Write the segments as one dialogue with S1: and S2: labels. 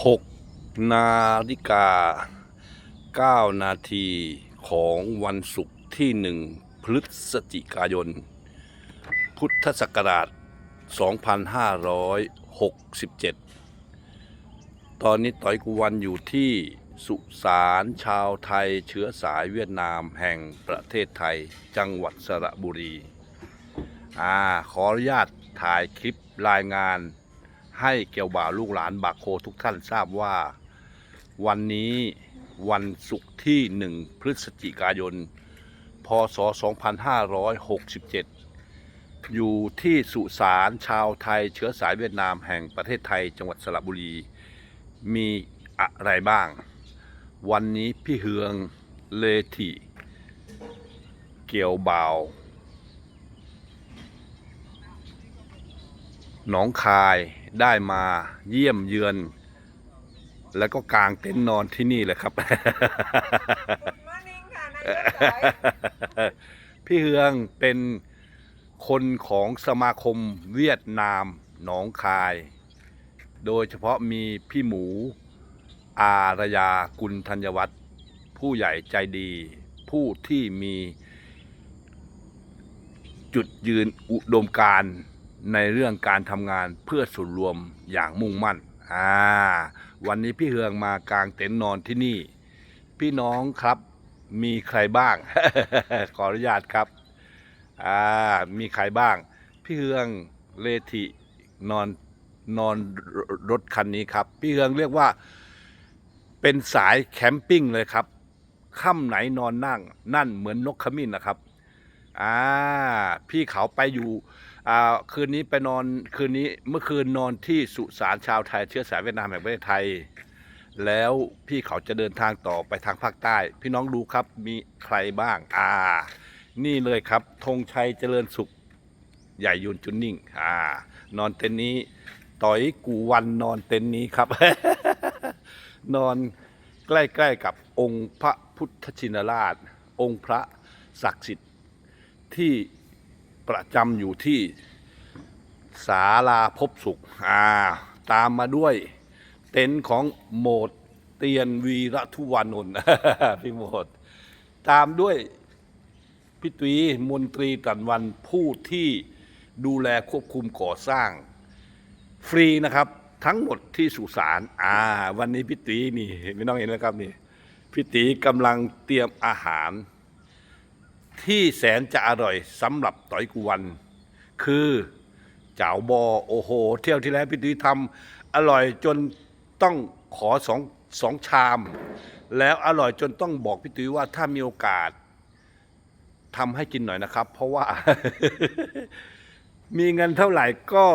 S1: 6 นาฬิกา 9 นาทีของวันศุกร์ที่ 1 พฤศจิกายน พุทธศักราช 2567 ตอนนี้ต้อยกุวันอยู่ที่สุสานชาวไทยเชื้อสายเวียดนามแห่งประเทศไทยจังหวัดสระบุรี อ่า ขออนุญาตถ่ายคลิปรายงาน ให้เกี่ยวบ่าวลูกหลานบากโคทุกท่านทราบว่า วันนี้วันศุกร์ที่1พฤศจิกายน พศ 2567 อยู่ที่สุสานชาวไทยเชื้อสายเวียดนามแห่งประเทศไทยจังหวัดสระบุรี มีอะไรบ้าง วันนี้พี่เฮืองเลธิเกี่ยวบ่าวหนองคาย ได้มาเยี่ยมเยือน แล้วก็กางเต็นท์นอนที่นี่เลยครับ
S2: Morning ค่ะนายกสอย
S1: พี่เฮืองเป็นคนของสมาคมเวียดนามหนองคาย โดยเฉพาะมีพี่หมู อารยากุลธัญวัฒน์ผู้ใหญ่ใจดี ผู้ที่มีจุดยืนอุดมการณ์ ในเรื่องการทำงานเพื่อส่วนรวมอย่างมุ่งมั่นอ่าวันนี้พี่เฮืองมากางเต็นท์นอนที่นี่ พี่น้องครับมีใครบ้าง ขออนุญาตครับอ่ามีใครบ้าง พี่เฮืองเลธินอนนอนรถคันนี้ครับ พี่เฮืองเรียกว่า เป็นสายแคมปิ้งเลยครับค่ำไหนนอนนั่ง นั่นเหมือนนกขมิ้นนะครับอ่าพี่เขาไปอยู่ คืนนี้ไปนอนคืนนี้เมื่อคืนนอนที่สุสานชาวไทยเชื้อสายเวียดนามแห่งประเทศไทย แล้วพี่เขาจะเดินทางต่อไปทางภาคใต้ พี่น้องดูครับมีใครบ้าง อ่า นี่เลยครับธงชัยเจริญสุขใหญ่ยุนจุนนิ่ง อ่า นอนเต็นท์นี้ต่อยกูวันนอนเต็นท์นี้ครับ นอนใกล้ๆกับองค์พระพุทธชินราช องค์พระศักดิ์สิทธิ์ที่ ประจำอยู่ที่ศาลาภพสุขอ่าตามมาด้วยเต็นท์ของโหมดเตียนวีระทุวานนท์พี่โหมด ตามด้วยพี่ตรีมนตรีกลันวันผู้ที่ดูแลควบคุมก่อสร้าง ฟรีนะครับ ทั้งหมดที่สุสานอ่า วันนี้พี่ตีนี่ไม่ต้องเห็นแล้วครับนี่พี่ตีกำลังเตรียมอาหาร ที่แสนจะอร่อยสำหรับต่อยกุวันคือเจ๋าบอโอโห เที่ยวที่แล้วพี่ตีทำอร่อยจนต้องขอสองสองชาม แล้วอร่อยจนต้องบอกพี่ตีว่าถ้ามีโอกาสทำให้กินหน่อยนะครับ เพราะว่า มีเงินเท่าไหร่ก็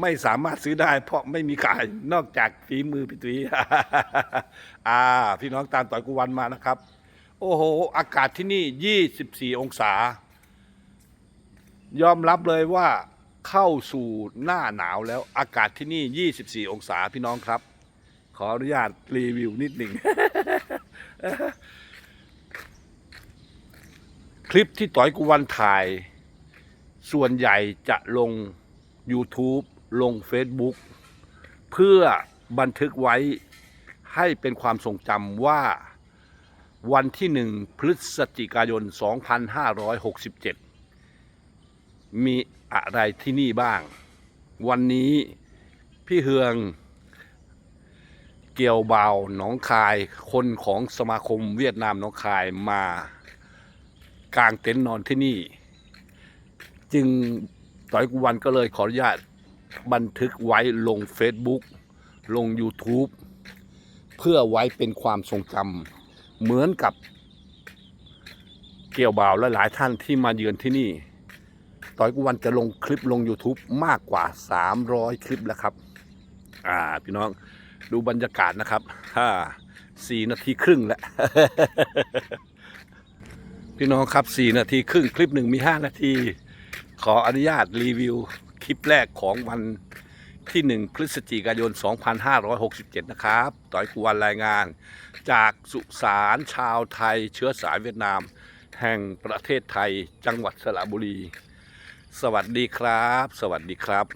S1: ไม่สามารถซื้อได้ เพราะไม่มีขายนอกจากฝีมือพี่ตุ้ยอ่าพี่น้องตามต่อยกุวันมานะครับ โอ้โห อากาศที่นี่ 24 องศา ยอมรับเลยว่าเข้าสู่หน้าหนาวแล้ว อากาศที่นี่ 24 องศาพี่น้องครับ ขออนุญาตรีวิวนิดหนึ่ง คลิปที่ต่อยกุวันถ่าย ส่วนใหญ่จะลง YouTube ลง Facebook เพื่อบันทึกไว้ให้เป็นความทรงจำว่า วันที่หนึ่งพฤศจิกายน 2567 มีอะไรที่นี่บ้าง วันนี้พี่เฮืองเกี่ยวเบาวหนองคาย คนของสมาคมเวียดนามหนองคายมากางเต็นท์นอนที่นี่ จึงต่อยกุวันก็เลยขออนุญาตบันทึกไว้ลง Facebook ลง YouTube เพื่อไว้เป็นความทรงจำ เหมือนกับ เกี่ยวบ่าวและหลายท่านที่มาเยือนที่นี่ ต่อยกุวันจะลงคลิปลง YouTube มากกว่า 300 คลิปแล้วครับ อ่า พี่น้องดูบรรยากาศนะครับฮ่าสี่นาทีครึ่งแล้ว พี่น้องครับสี่นาทีครึ่งคลิปหนึ่งมีห้านาที ขออนุญาตรีวิวคลิปแรกของวัน ที่ 1 พฤศจิกายน 2567 นะครับ ต่อยกวนรายงาน จากสุสานชาวไทยเชื้อสายเวียดนาม แห่งประเทศไทยจังหวัดสระบุรี สวัสดีครับ สวัสดีครับ